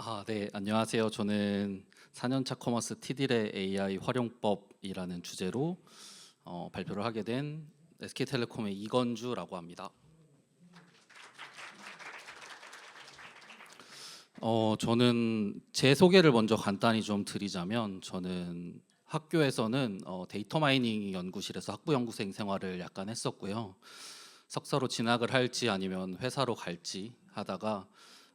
아, 네, 안녕하세요. 저는 4년차 커머스 티딜의 AI 활용법이라는 주제로 어, 발표를 하게 된 SK텔레콤의 이건주라고 합니다. 어, 저는 제 소개를 먼저 간단히 좀 드리자면 저는 학교에서는 어, 데이터 마이닝 연구실에서 학부 연구생 생활을 약간 했었고요. 석사로 진학을 할지 아니면 회사로 갈지 하다가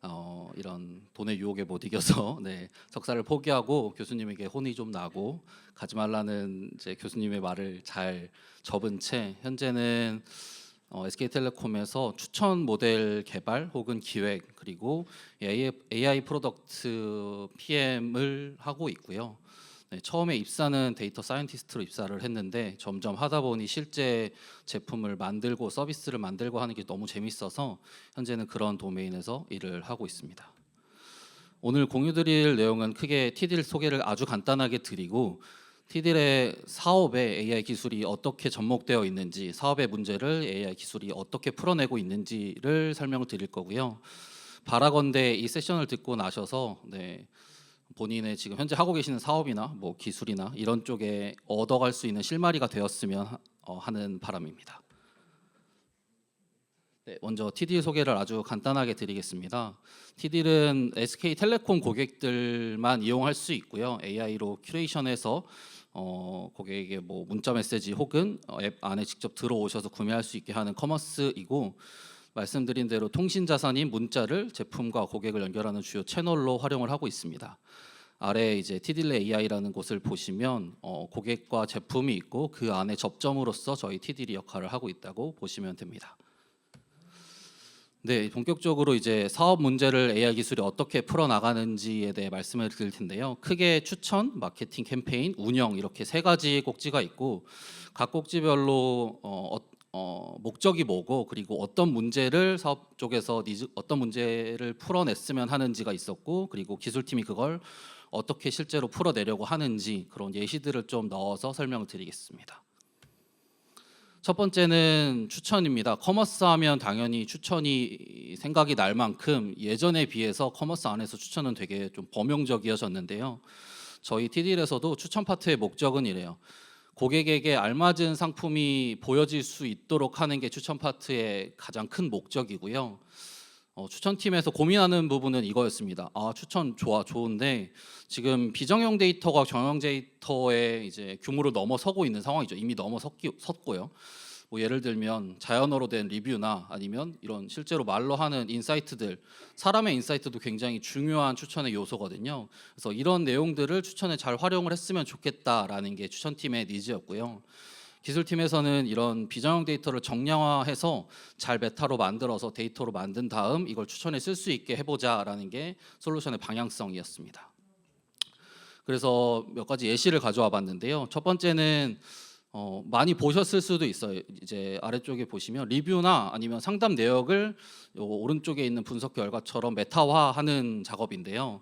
어, 이런 돈의 유혹에 못 이겨서 네, 석사를 포기하고 교수님에게 혼이 좀 나고 가지 말라는 이제 교수님의 말을 잘 접은 채 현재는 어, SK텔레콤에서 추천 모델 개발 혹은 기획 그리고 AI, AI 프로덕트 PM을 하고 있고요. 네, 처음에 입사는 데이터 사이언티스트로 입사를 했는데 점점 하다 보니 실제 제품을 만들고 서비스를 만들고 하는 게 너무 재밌어서 현재는 그런 도메인에서 일을 하고 있습니다. 오늘 공유드릴 내용은 크게 티딜 소개를 아주 간단하게 드리고 티딜의 사업에 AI 기술이 어떻게 접목되어 있는지 사업의 문제를 AI 기술이 어떻게 풀어내고 있는지를 설명을 드릴 거고요. 바라건대 이 세션을 듣고 나셔서 네, 본인의 지금 현재 하고 계시는 사업이나 뭐 기술이나 이런 쪽에 얻어갈 수 있는 실마리가 되었으면 하- 어, 하는 바람입니다. 네, 먼저 TD 소개를 아주 간단하게 드리겠습니다. TD는 SK텔레콤 고객들만 이용할 수 있고요. AI로 큐레이션해서 어, 고객에게 뭐 문자 메시지 혹은 어, 앱 안에 직접 들어오셔서 구매할 수 있게 하는 커머스이고 말씀드린 대로 통신 자산인 문자를 제품과 고객을 연결하는 주요 채널로 활용을 하고 있습니다. 아래 이제 티딜레 AI라는 곳을 보시면 어, 고객과 제품이 있고 그 안에 접점으로서 저희 티딜이 역할을 하고 있다고 보시면 됩니다. 네, 본격적으로 이제 사업 문제를 AI 기술이 어떻게 풀어 나가는지에 대해 말씀을 드릴 텐데요. 크게 추천, 마케팅 캠페인, 운영 이렇게 세 가지 꼭지가 있고 각 꼭지별로 어, 어, 어, 목적이 뭐고 그리고 어떤 문제를 사업 쪽에서 니즈, 어떤 문제를 풀어냈으면 하는지가 있었고 그리고 기술팀이 그걸 어떻게 실제로 풀어내려고 하는지 그런 예시들을 좀 넣어서 설명을 드리겠습니다. 첫 번째는 추천입니다. 커머스 하면 당연히 추천이 생각이 날 만큼 예전에 비해서 커머스 안에서 추천은 되게 좀 범용적이어졌는데요. 저희 TDL에서도 추천 파트의 목적은 이래요. 고객에게 알맞은 상품이 보여질 수 있도록 하는 게 추천 파트의 가장 큰 목적이고요. 어, 추천팀에서 고민하는 부분은 이거였습니다. 아 추천 좋아 좋은데 지금 비정형 데이터가 정형 데이터의 이제 규모를 넘어서고 있는 상황이죠. 이미 넘어섰기, 섰고요. 뭐 예를 들면 자연어로 된 리뷰나 아니면 이런 실제로 말로 하는 인사이트들 사람의 인사이트도 굉장히 중요한 추천의 요소거든요. 그래서 이런 내용들을 추천에 잘 활용을 했으면 좋겠다라는 게 추천팀의 니즈였고요. 기술팀에서는 이런 비정형 데이터를 정량화해서 잘 메타로 만들어서 데이터로 만든 다음 이걸 추천에 쓸 수 있게 해보자라는 게 솔루션의 방향성이었습니다. 그래서 몇 가지 예시를 가져와 봤는데요. 첫 번째는 어, 많이 보셨을 수도 있어요. 이제 아래쪽에 보시면 리뷰나 아니면 상담 내역을 요 오른쪽에 있는 분석 결과처럼 메타화하는 작업인데요.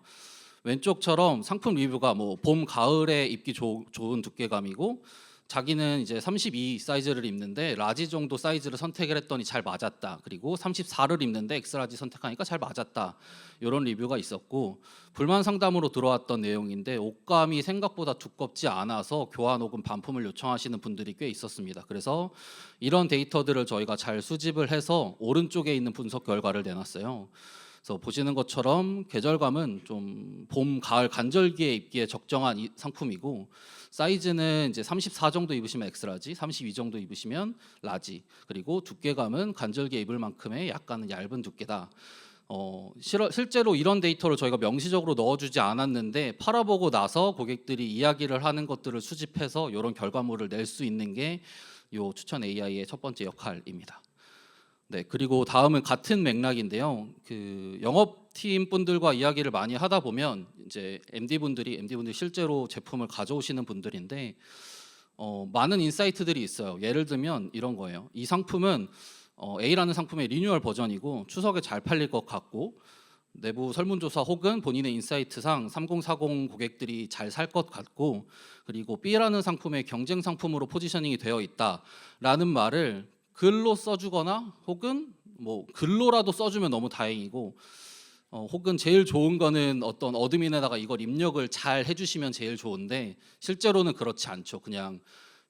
왼쪽처럼 상품 리뷰가 뭐 봄 가을에 입기 조- 좋은 두께감이고 자기는 이제 32 사이즈를 입는데 라지 정도 사이즈를 선택을 했더니 잘 맞았다. 그리고 34를 입는데 엑스라지 선택하니까 잘 맞았다. 이런 리뷰가 있었고 불만 상담으로 들어왔던 내용인데 옷감이 생각보다 두껍지 않아서 교환 혹은 반품을 요청하시는 분들이 꽤 있었습니다. 그래서 이런 데이터들을 저희가 잘 수집을 해서 오른쪽에 있는 분석 결과를 내놨어요. 그래서 보시는 것처럼 계절감은 좀 봄, 가을 간절기에 입기에 적정한 이 상품이고 사이즈는 이제 34 정도 입으시면 엑스라지, 32 정도 입으시면 라지. 그리고 두께감은 간절기에 입을 만큼의 약간은 얇은 두께다. 어, 실제로 이런 데이터를 저희가 명시적으로 넣어주지 않았는데 팔아보고 나서 고객들이 이야기를 하는 것들을 수집해서 이런 결과물을 낼 수 있는 게 요 추천 AI의 첫 번째 역할입니다. 네, 그리고 다음은 같은 맥락인데요. 그 영업 팀 분들과 이야기를 많이 하다 보면 이제 MD 분들이 MD 분들이 실제로 제품을 가져오시는 분들인데 어, 많은 인사이트들이 있어요. 예를 들면 이런 거예요. 이 상품은 어, A라는 상품의 리뉴얼 버전이고 추석에 잘 팔릴 것 같고 내부 설문조사 혹은 본인의 인사이트상 3040 고객들이 잘 살 것 같고 그리고 B라는 상품의 경쟁 상품으로 포지셔닝이 되어 있다라는 말을 글로 써주거나 혹은 뭐 글로라도 써주면 너무 다행이고 어, 혹은 제일 좋은 거는 어떤 어드민에다가 이걸 입력을 잘 해주시면 제일 좋은데 실제로는 그렇지 않죠. 그냥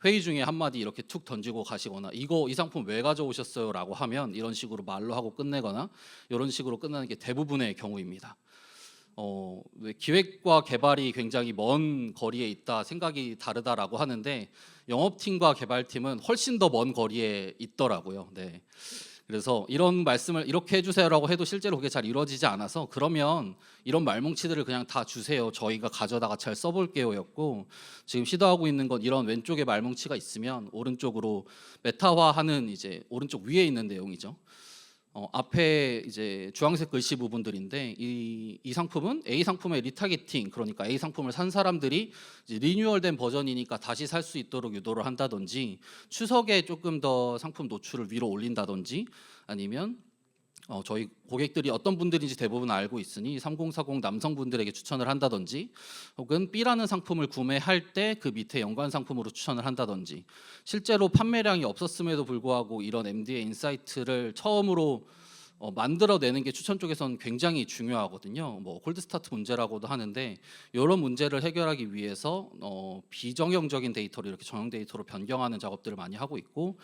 회의 중에 한마디 이렇게 툭 던지고 가시거나 이거 이 상품 왜 가져오셨어요 라고 하면 이런 식으로 말로 하고 끝내거나 이런 식으로 끝나는 게 대부분의 경우입니다. 어, 왜 기획과 개발이 굉장히 먼 거리에 있다 생각이 다르다라고 하는데 영업팀과 개발팀은 훨씬 더 먼 거리에 있더라고요. 네. 그래서 이런 말씀을 이렇게 해주세요라고 해도 실제로 그게 잘 이루어지지 않아서 그러면 이런 말뭉치들을 그냥 다 주세요. 저희가 가져다가 잘 써볼게요였고 지금 시도하고 있는 건 이런 왼쪽에 말뭉치가 있으면 오른쪽으로 메타화하는 이제 오른쪽 위에 있는 내용이죠. 어, 앞에 이제 주황색 글씨 부분들인데 이, 이 상품은 A 상품의 리타겟팅 그러니까 A 상품을 산 사람들이 리뉴얼된 버전이니까 다시 살 수 있도록 유도를 한다든지 추석에 조금 더 상품 노출을 위로 올린다든지 아니면 어, 저희 고객들이 어떤 분들인지 대부분 알고 있으니 3040 남성분들에게 추천을 한다든지 혹은 B라는 상품을 구매할 때 그 밑에 연관 상품으로 추천을 한다든지 실제로 판매량이 없었음에도 불구하고 이런 MD의 인사이트를 처음으로 어, 만들어내는 게 추천 쪽에선 굉장히 중요하거든요. 뭐 콜드 스타트 문제라고도 하는데 이런 문제를 해결하기 위해서 어, 비정형적인 데이터를 이렇게 정형 데이터로 변경하는 작업들을 많이 하고 있고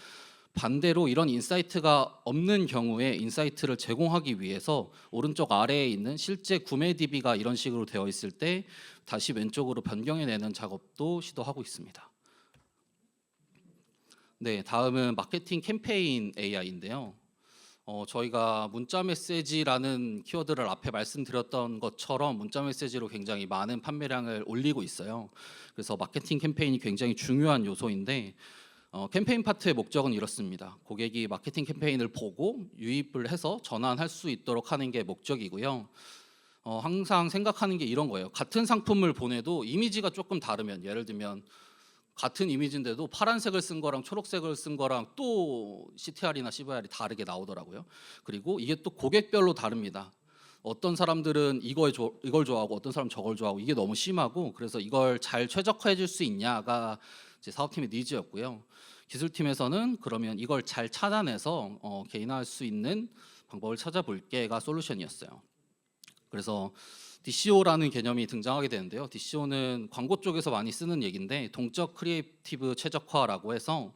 반대로 이런 인사이트가 없는 경우에 인사이트를 제공하기 위해서 오른쪽 아래에 있는 실제 구매 DB가 이런 식으로 되어 있을 때 다시 왼쪽으로 변경해 내는 작업도 시도하고 있습니다. 네, 다음은 마케팅 캠페인 AI인데요. 어, 저희가 문자 메시지라는 키워드를 앞에 말씀드렸던 것처럼 문자 메시지로 굉장히 많은 판매량을 올리고 있어요. 그래서 마케팅 캠페인이 굉장히 중요한 요소인데 어, 캠페인 파트의 목적은 이렇습니다. 고객이 마케팅 캠페인을 보고 유입을 해서 전환할 수 있도록 하는 게 목적이고요. 어, 항상 생각하는 게 이런 거예요. 같은 상품을 보내도 이미지가 조금 다르면 예를 들면 같은 이미지인데도 파란색을 쓴 거랑 초록색을 쓴 거랑 또 CTR이나 CVR이 다르게 나오더라고요. 그리고 이게 또 고객별로 다릅니다. 어떤 사람들은 이거에 조, 이걸 좋아하고 어떤 사람 은 저걸 좋아하고 이게 너무 심하고 그래서 이걸 잘 최적화해 줄 수 있냐가 사업팀의 니즈였고요. 기술팀에서는 그러면 이걸 잘 찾아내서 어, 개인화할 수 있는 방법을 찾아볼게가 솔루션이었어요. 그래서 DCO라는 개념이 등장하게 되는데요. DCO는 광고 쪽에서 많이 쓰는 얘기인데 동적 크리에이티브 최적화라고 해서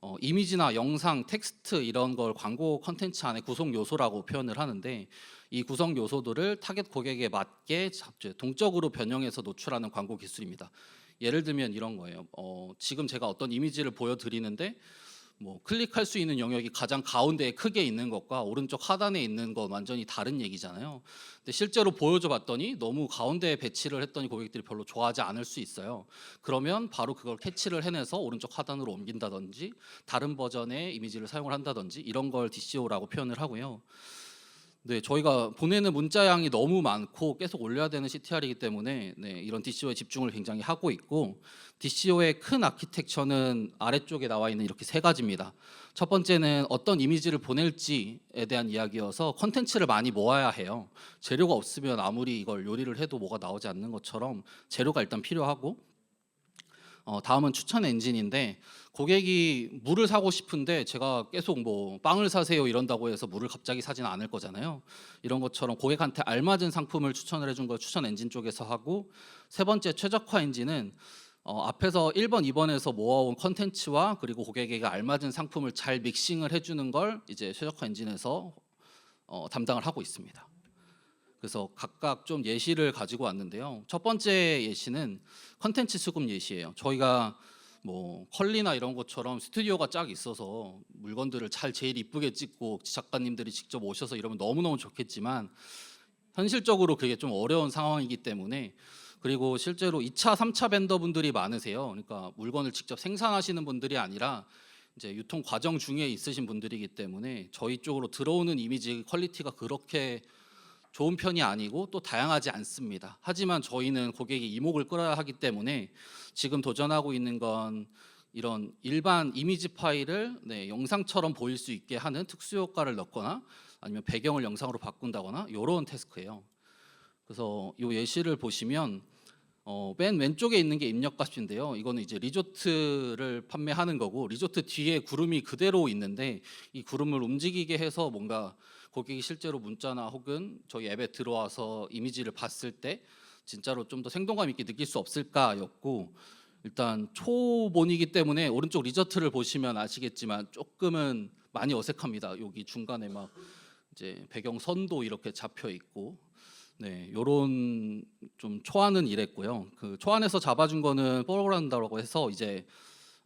어, 이미지나 영상, 텍스트 이런 걸 광고 컨텐츠 안에 구성 요소라고 표현을 하는데 이 구성 요소들을 타겟 고객에 맞게 잡- 동적으로 변형해서 노출하는 광고 기술입니다. 예를 들면 이런 거예요. 어, 지금 제가 어떤 이미지를 보여드리는데 뭐 클릭할 수 있는 영역이 가장 가운데에 크게 있는 것과 오른쪽 하단에 있는 건 완전히 다른 얘기잖아요. 근데 실제로 보여줘 봤더니 너무 가운데에 배치를 했더니 고객들이 별로 좋아하지 않을 수 있어요. 그러면 바로 그걸 캐치를 해내서 오른쪽 하단으로 옮긴다든지 다른 버전의 이미지를 사용을 한다든지 이런 걸 DCO라고 표현을 하고요. 네, 저희가 보내는 문자 양이 너무 많고 계속 올려야 되는 CTR이기 때문에 네, 이런 DCO에 집중을 굉장히 하고 있고 DCO의 큰 아키텍처는 아래쪽에 나와 있는 이렇게 세 가지입니다. 첫 번째는 어떤 이미지를 보낼지에 대한 이야기여서 컨텐츠를 많이 모아야 해요. 재료가 없으면 아무리 이걸 요리를 해도 뭐가 나오지 않는 것처럼 재료가 일단 필요하고 어, 다음은 추천 엔진인데 고객이 물을 사고 싶은데 제가 계속 뭐 빵을 사세요 이런다고 해서 물을 갑자기 사지는 않을 거잖아요. 이런 것처럼 고객한테 알맞은 상품을 추천을 해준 걸 추천 엔진 쪽에서 하고 세 번째 최적화 엔진은 어, 앞에서 1번, 2번에서 모아온 컨텐츠와 그리고 고객에게 알맞은 상품을 잘 믹싱을 해주는 걸 이제 최적화 엔진에서 어, 담당을 하고 있습니다. 그래서 각각 좀 예시를 가지고 왔는데요. 첫 번째 예시는 컨텐츠 수급 예시예요. 저희가 뭐 컬리나 이런 것처럼 스튜디오가 쫙 있어서 물건들을 잘 제일 이쁘게 찍고 작가님들이 직접 오셔서 이러면 너무너무 좋겠지만 현실적으로 그게 좀 어려운 상황이기 때문에 그리고 실제로 2차, 3차 벤더분들이 많으세요. 그러니까 물건을 직접 생산하시는 분들이 아니라 이제 유통 과정 중에 있으신 분들이기 때문에 저희 쪽으로 들어오는 이미지 퀄리티가 그렇게 좋은 편이 아니고 또 다양하지 않습니다. 하지만 저희는 고객의 이목을 끌어야 하기 때문에 지금 도전하고 있는 건 이런 일반 이미지 파일을 네, 영상처럼 보일 수 있게 하는 특수 효과를 넣거나 아니면 배경을 영상으로 바꾼다거나 이런 태스크예요. 그래서 이 예시를 보시면 어, 맨 왼쪽에 있는 게 입력값인데요. 이거는 이제 리조트를 판매하는 거고 리조트 뒤에 구름이 그대로 있는데 이 구름을 움직이게 해서 뭔가 고객이 실제로 문자나 혹은 저희 앱에 들어와서 이미지를 봤을 때 진짜로 좀 더 생동감 있게 느낄 수 없을까였고 일단 초본이기 때문에 오른쪽 리조트를 보시면 아시겠지만 조금은 많이 어색합니다. 여기 중간에 막 이제 배경 선도 이렇게 잡혀 있고 네, 요런 좀 초안은 이랬고요. 그 초안에서 잡아준 거는 포그란다라고 해서 이제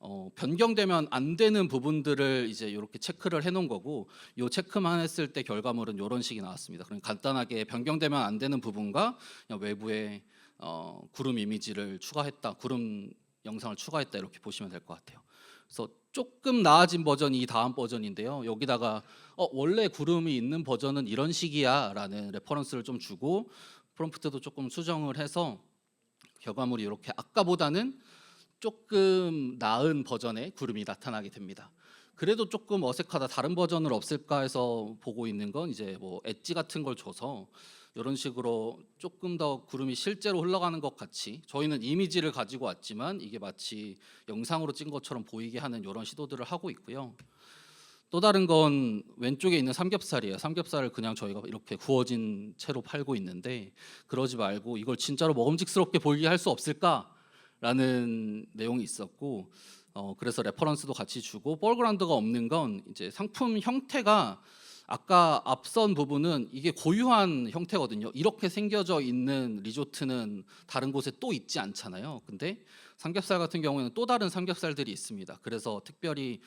어, 변경되면 안 되는 부분들을 이제 이렇게 체크를 해놓은 거고 요 체크만 했을 때 결과물은 이런 식이 나왔습니다. 그럼 간단하게 변경되면 안 되는 부분과 외부에 어, 구름 이미지를 추가했다, 구름 영상을 추가했다 이렇게 보시면 될 것 같아요. 그래서 조금 나아진 버전이 이 다음 버전인데요. 여기다가 어, 원래 구름이 있는 버전은 이런 식이야라는 레퍼런스를 좀 주고 프롬프트도 조금 수정을 해서 결과물이 이렇게 아까보다는 조금 나은 버전의 구름이 나타나게 됩니다. 그래도 조금 어색하다 다른 버전을 없을까 해서 보고 있는 건 이제 뭐 엣지 같은 걸 줘서 이런 식으로 조금 더 구름이 실제로 흘러가는 것 같이 저희는 이미지를 가지고 왔지만 이게 마치 영상으로 찍은 것처럼 보이게 하는 이런 시도들을 하고 있고요. 또 다른 건 왼쪽에 있는 삼겹살이에요. 삼겹살을 그냥 저희가 이렇게 구워진 채로 팔고 있는데 그러지 말고 이걸 진짜로 먹음직스럽게 보이게 할 수 없을까 라는 내용이 있었고 어, 그래서 레퍼런스도 같이 주고 볼그라운드가 없는 건 이제 상품 형태가 아까 앞선 부분은 이게 고유한 형태거든요. 이렇게 생겨져 있는 리조트는 다른 곳에 또 있지 않잖아요. 근데 삼겹살 같은 경우에는 또 다른 삼겹살들이 있습니다. 그래서 특별히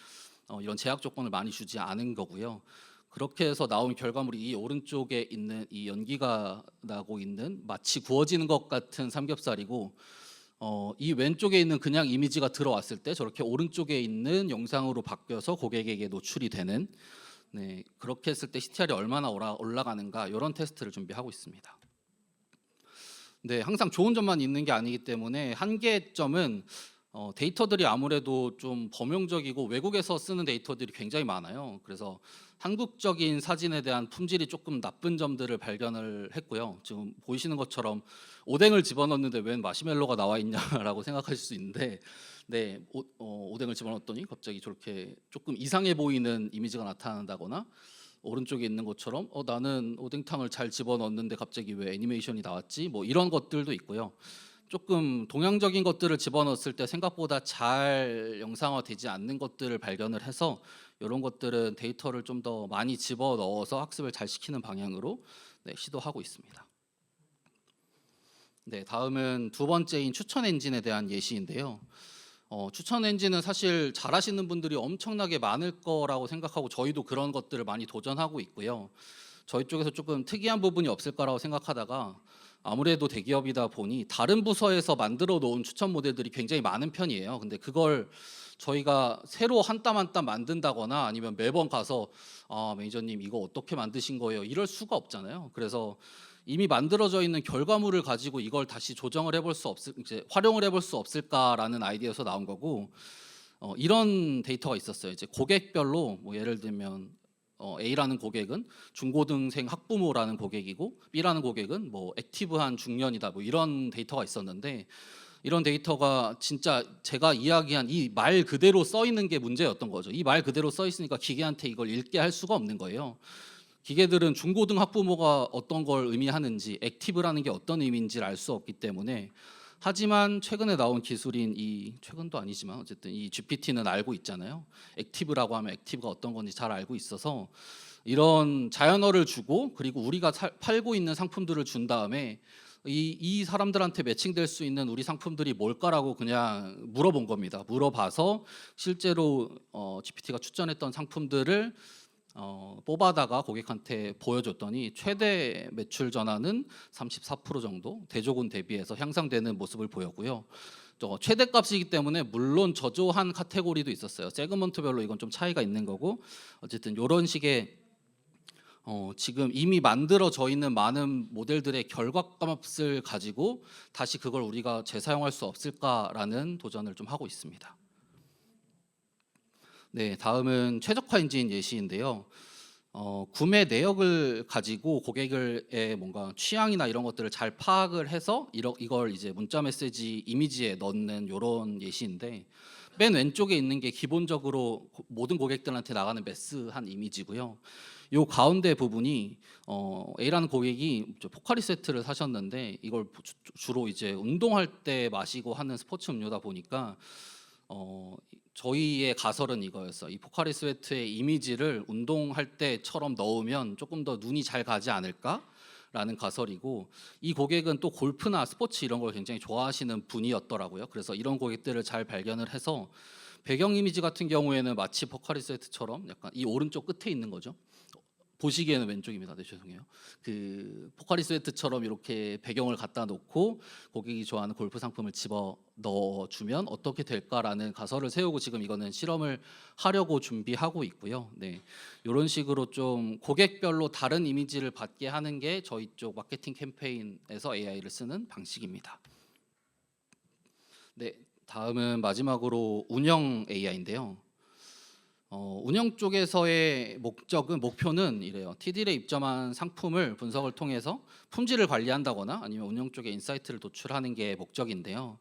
어, 이런 제약 조건을 많이 주지 않은 거고요. 그렇게 해서 나온 결과물이 이 오른쪽에 있는 이 연기가 나고 있는 마치 구워지는 것 같은 삼겹살이고 어, 이 왼쪽에 있는 그냥 이미지가 들어왔을 때 저렇게 오른쪽에 있는 영상으로 바뀌어서 고객에게 노출이 되는 네, 그렇게 했을 때 CTR이 얼마나 올라, 올라 가는가 이런 테스트를 준비하고 있습니다. 네, 항상 좋은 점만 있는 게 아니기 때문에 한계점은 어, 데이터들이 아무래도 좀 범용적이고 외국에서 쓰는 데이터들이 굉장히 많아요. 그래서 한국적인 사진에 대한 품질이 조금 나쁜 점들을 발견을 했고요. 지금 보이시는 것처럼 오뎅을 집어넣는데 웬 마시멜로가 나와 있냐라고 생각하실 수 있는데 네, 오, 어, 오뎅을 집어넣었더니 갑자기 저렇게 조금 이상해 보이는 이미지가 나타난다거나 오른쪽에 있는 것처럼 어, 나는 오뎅탕을 잘 집어넣었는데 갑자기 왜 애니메이션이 나왔지? 뭐 이런 것들도 있고요. 조금 동양적인 것들을 집어넣었을 때 생각보다 잘 영상화되지 않는 것들을 발견을 해서 이런 것들은 데이터를 좀 더 많이 집어 넣어서 학습을 잘 시키는 방향으로 네, 시도하고 있습니다. 네, 다음은 두 번째인 추천 엔진에 대한 예시인데요. 어, 추천 엔진은 사실 잘하시는 분들이 엄청나게 많을 거라고 생각하고 저희도 그런 것들을 많이 도전하고 있고요. 저희 쪽에서 조금 특이한 부분이 없을까라고 생각하다가 아무래도 대기업이다 보니 다른 부서에서 만들어 놓은 추천 모델들이 굉장히 많은 편이에요. 근데 그걸 저희가 새로 한 땀 한 땀 만든다거나 아니면 매번 가서 아, 매니저님 이거 어떻게 만드신 거예요? 이럴 수가 없잖아요. 그래서 이미 만들어져 있는 결과물을 가지고 이걸 다시 조정을 해볼 수 없을 이제 활용을 해볼 수 없을까라는 아이디어에서 나온 거고 어, 이런 데이터가 있었어요. 이제 고객별로 뭐 예를 들면 어, A라는 고객은 중고등생 학부모라는 고객이고 B라는 고객은 뭐 액티브한 중년이다 뭐 이런 데이터가 있었는데 이런 데이터가 진짜 제가 이야기한 이 말 그대로 써 있는 게 문제였던 거죠. 이 말 그대로 써 있으니까 기계한테 이걸 읽게 할 수가 없는 거예요. 기계들은 중고등 학부모가 어떤 걸 의미하는지 액티브라는 게 어떤 의미인지를 알 수 없기 때문에 하지만 최근에 나온 기술인 이 최근도 아니지만 어쨌든 이 GPT는 알고 있잖아요. 액티브라고 하면 액티브가 어떤 건지 잘 알고 있어서 이런 자연어를 주고 그리고 우리가 사, 팔고 있는 상품들을 준 다음에 이, 이 사람들한테 매칭될 수 있는 우리 상품들이 뭘까라고 그냥 물어본 겁니다. 물어봐서 실제로 어, GPT가 추천했던 상품들을 어, 뽑아다가 고객한테 보여줬더니 최대 매출 전환은 34% 정도 대조군 대비해서 향상되는 모습을 보였고요. 저 최대 값이기 때문에 물론 저조한 카테고리도 있었어요. 세그먼트별로 이건 좀 차이가 있는 거고 어쨌든 이런 식의 어, 지금 이미 만들어져 있는 많은 모델들의 결과값을 가지고 다시 그걸 우리가 재사용할 수 없을까라는 도전을 좀 하고 있습니다. 네, 다음은 최적화 엔진 예시인데요. 어, 구매 내역을 가지고 고객의 뭔가 취향이나 이런 것들을 잘 파악을 해서 이러, 이걸 이제 문자 메시지 이미지에 넣는 이런 예시인데 맨 왼쪽에 있는 게 기본적으로 고- 모든 고객들한테 나가는 매스한 이미지고요. 요 가운데 부분이 어, A라는 고객이 저 포카리 세트를 사셨는데 이걸 주- 주로 이제 운동할 때 마시고 하는 스포츠 음료다 보니까 어, 저희의 가설은 이거였어. 이 포카리 스웨트의 이미지를 운동할 때처럼 넣으면 조금 더 눈이 잘 가지 않을까? 라는 가설이고 이 고객은 또 골프나 스포츠 이런 걸 굉장히 좋아하시는 분이었더라고요. 그래서 이런 고객들을 잘 발견을 해서 배경 이미지 같은 경우에는 마치 포카리 스웨트처럼 약간 이 오른쪽 끝에 있는 거죠. 보시기에는 왼쪽입니다. 네, 죄송해요. 그 포카리 스웨트처럼 이렇게 배경을 갖다 놓고 고객이 좋아하는 골프 상품을 집어 넣어 주면 어떻게 될까라는 가설을 세우고 지금 이거는 실험을 하려고 준비하고 있고요. 네. 이런 식으로 좀 고객별로 다른 이미지를 받게 하는 게 저희 쪽 마케팅 캠페인에서 AI를 쓰는 방식입니다. 네. 다음은 마지막으로 운영 AI인데요. 어, 운영 쪽에서의 목적은 목표는 이래요. TDL에 입점한 상품을 분석을 통해서 품질을 관리한다거나 아니면 운영 쪽에 인사이트를 도출하는 게 목적인데요.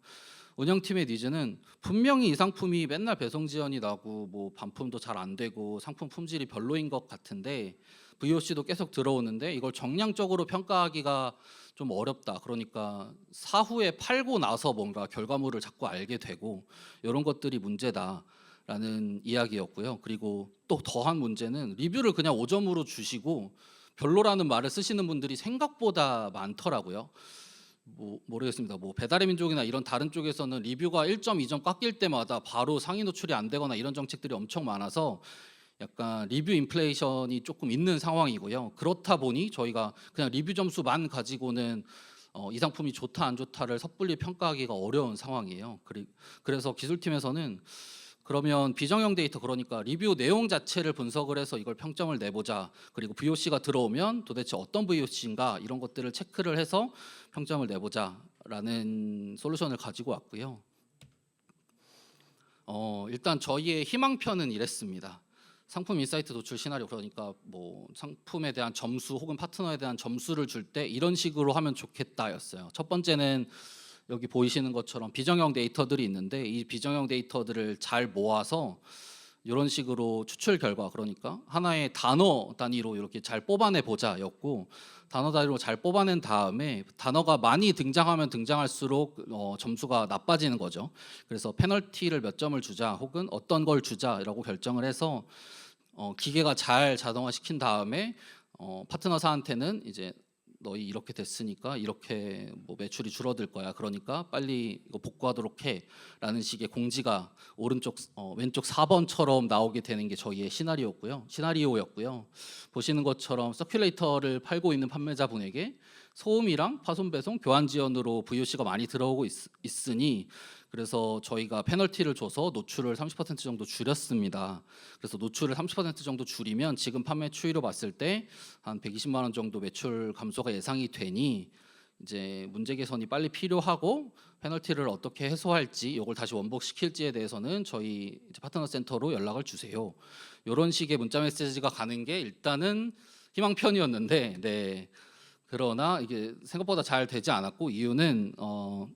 운영팀의 니즈는 분명히 이 상품이 맨날 배송 지연이 나고 뭐 반품도 잘 안 되고 상품 품질이 별로인 것 같은데 VOC도 계속 들어오는데 이걸 정량적으로 평가하기가 좀 어렵다. 그러니까 사후에 팔고 나서 뭔가 결과물을 자꾸 알게 되고 이런 것들이 문제다. 라는 이야기였고요. 그리고 또 더한 문제는 리뷰를 그냥 5점으로 주시고 별로라는 말을 쓰시는 분들이 생각보다 많더라고요. 뭐 모르겠습니다. 뭐 배달의 민족이나 이런 다른 쪽에서는 리뷰가 1점, 2점 깎일 때마다 바로 상위 노출이 안 되거나 이런 정책들이 엄청 많아서 약간 리뷰 인플레이션이 조금 있는 상황이고요. 그렇다 보니 저희가 그냥 리뷰 점수만 가지고는 어, 이 상품이 좋다 안 좋다를 섣불리 평가하기가 어려운 상황이에요. 그리, 그래서 기술팀에서는 그러면 비정형 데이터 그러니까 리뷰 내용 자체를 분석을 해서 이걸 평점을 내보자. 그리고 VOC가 들어오면 도대체 어떤 VOC인가 이런 것들을 체크를 해서 평점을 내보자라는 솔루션을 가지고 왔고요. 어, 일단 저희의 희망편은 이랬습니다. 상품 인사이트 도출 시나리오 그러니까 뭐 상품에 대한 점수 혹은 파트너에 대한 점수를 줄 때 이런 식으로 하면 좋겠다였어요. 첫 번째는 여기 보이시는 것처럼 비정형 데이터들이 있는데 이 비정형 데이터들을 잘 모아서 이런 식으로 추출 결과 그러니까 하나의 단어 단위로 이렇게 잘 뽑아내 보자였고 단어 단위로 잘 뽑아낸 다음에 단어가 많이 등장하면 등장할수록 어, 점수가 나빠지는 거죠. 그래서 페널티를 몇 점을 주자 혹은 어떤 걸 주자라고 결정을 해서 어, 기계가 잘 자동화 시킨 다음에 어, 파트너사한테는 이제 너희 이렇게 됐으니까 이렇게 뭐 매출이 줄어들 거야. 그러니까 빨리 이거 복구하도록 해라는 식의 공지가 오른쪽 어, 왼쪽 4번처럼 나오게 되는 게 저희의 시나리오였고요. 시나리오였고요. 보시는 것처럼 서큘레이터를 팔고 있는 판매자분에게 소음이랑 파손 배송 교환 지원으로 VOC가 많이 들어오고 있, 있으니 그래서 저희가 페널티를 줘서 노출을 30% 정도 줄였습니다. 그래서 노출을 30% 정도 줄이면 지금 판매 추이로 봤을 때 한 120만 원 정도 매출 감소가 예상이 되니 이제 문제 개선이 빨리 필요하고 페널티를 어떻게 해소할지 이걸 다시 원복시킬지에 대해서는 저희 파트너 센터로 연락을 주세요. 이런 식의 문자 메시지가 가는 게 일단은 희망편이었는데 네. 그러나 이게 생각보다 잘 되지 않았고 이유는 어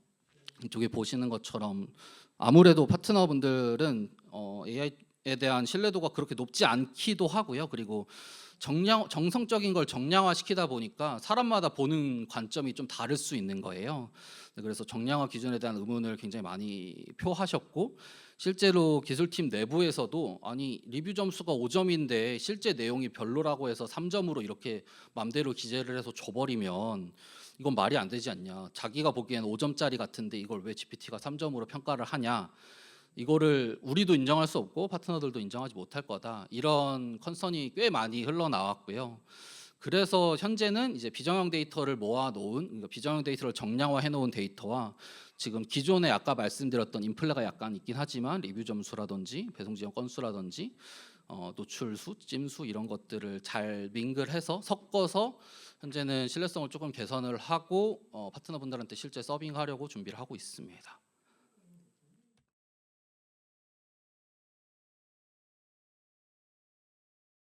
이쪽에 보시는 것처럼 아무래도 파트너분들은 어 AI에 대한 신뢰도가 그렇게 높지 않기도 하고요. 그리고 정량 정성적인 걸 정량화 시키다 보니까 사람마다 보는 관점이 좀 다를 수 있는 거예요. 네, 그래서 정량화 기준에 대한 의문을 굉장히 많이 표하셨고 실제로 기술팀 내부에서도 아니 리뷰 점수가 5점인데 실제 내용이 별로라고 해서 3점으로 이렇게 맘대로 기재를 해서 줘버리면 이건 말이 안 되지 않냐. 자기가 보기엔 5점짜리 같은데 이걸 왜 GPT가 3점으로 평가를 하냐. 이거를 우리도 인정할 수 없고 파트너들도 인정하지 못할 거다. 이런 컨선이 꽤 많이 흘러나왔고요. 그래서 현재는 이제 비정형 데이터를 모아 놓은 그러니까 비정형 데이터를 정량화해 놓은 데이터와 지금 기존에 아까 말씀드렸던 인플레가 약간 있긴 하지만 리뷰 점수라든지 배송 지연 건수라든지 어, 노출 수, 찜수 이런 것들을 잘 밍글해서 섞어서 현재는 신뢰성을 조금 개선을 하고 어, 파트너분들한테 실제 서빙하려고 준비를 하고 있습니다.